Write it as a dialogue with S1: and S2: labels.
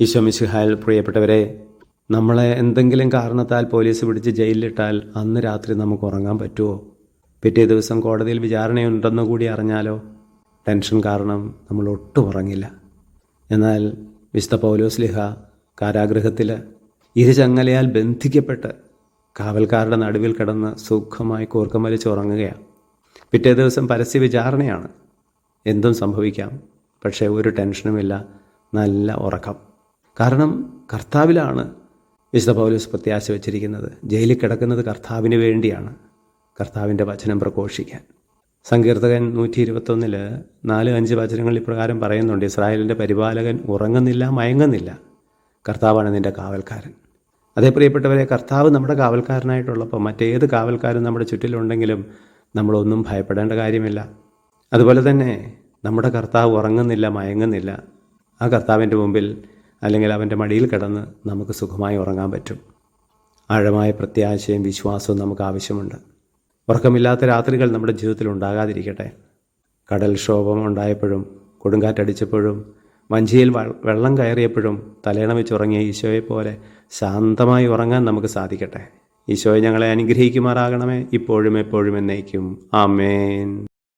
S1: ഈശോമിശിഹാൽ പ്രിയപ്പെട്ടവരെ നമ്മളെ എന്തെങ്കിലും കാരണത്താൽ പോലീസ് പിടിച്ച് ജയിലിലിട്ടാൽ അന്ന് രാത്രി നമുക്ക് ഉറങ്ങാൻ പറ്റുമോ? പിറ്റേ ദിവസം കോടതിയിൽ വിചാരണയുണ്ടെന്ന് കൂടി അറിഞ്ഞാലോ? ടെൻഷൻ കാരണം നമ്മൾ ഒട്ടും ഉറങ്ങില്ല. എന്നാൽ വിശുദ്ധ പൗലോസ് ലിഹ കാരാഗൃഹത്തിൽ ഇരുചങ്ങലയാൽ ബന്ധിക്കപ്പെട്ട് കാവൽക്കാരുടെ നടുവിൽ കിടന്ന് സുഖമായി കൂർക്കം വലിച്ച് ഉറങ്ങുകയാണ്. പിറ്റേ ദിവസം പരസ്യ വിചാരണയാണ്. എന്തും സംഭവിക്കാം പക്ഷേ ഒരു ടെൻഷനുമില്ല നല്ല ഉറക്കം. കാരണം കർത്താവിലാണ് വിശുദ്ധ പൗലോസ് പ്രത്യാശ വെച്ചിരിക്കുന്നത്. ജയിലിൽ കിടക്കുന്നത് കർത്താവിന് വേണ്ടിയാണ്. കർത്താവിന്റെ വചനം പ്രഘോഷിക്കാൻ. സങ്കീർത്തകൻ നൂറ്റി ഇരുപത്തൊന്നിൽ നാല് അഞ്ച് വചനങ്ങൾ ഇപ്രകാരം പറയുന്നുണ്ട്. ഇസ്രായേലിന്റെ പരിപാലകൻ ഉറങ്ങുന്നില്ല മയങ്ങുന്നില്ല. കർത്താവാണ് നിന്റെ കാവൽക്കാരൻ. അതേ പ്രിയപ്പെട്ടവരെ കർത്താവ് നമ്മുടെ കാവൽക്കാരനായിട്ടുള്ളപ്പോൾ മറ്റേത് കാവൽക്കാരും നമ്മുടെ ചുറ്റിലുണ്ടെങ്കിലും നമ്മളൊന്നും ഭയപ്പെടേണ്ട കാര്യമില്ല. അതുപോലെ തന്നെ നമ്മുടെ കർത്താവ് ഉറങ്ങുന്നില്ല മയങ്ങുന്നില്ല. ആ കർത്താവിന്റെ മുമ്പിൽ അല്ലെങ്കിൽ അവന്റെ മടിയിൽ കിടന്ന് നമുക്ക് സുഖമായി ഉറങ്ങാൻ പറ്റും. ആഴമായ പ്രത്യാശയും വിശ്വാസവും നമുക്ക് ആവശ്യമുണ്ട്. ഉറക്കമില്ലാത്ത രാത്രികൾ നമ്മുടെ ജീവിതത്തിൽ ഉണ്ടാകാതിരിക്കട്ടെ. കടൽക്ഷോഭം ഉണ്ടായപ്പോഴും കൊടുങ്കാറ്റടിച്ചപ്പോഴും വഞ്ചിയിൽ വെള്ളം കയറിയപ്പോഴും തലേണ വെച്ചുറങ്ങിയ ഈശോയെ പോലെ ശാന്തമായി ഉറങ്ങാൻ നമുക്ക് സാധിക്കട്ടെ. ഈശോയെ ഞങ്ങളെ അനുഗ്രഹിക്കുമാറാകണമേ. ഇപ്പോഴും എപ്പോഴും എന്നേക്കും. ആമേൻ.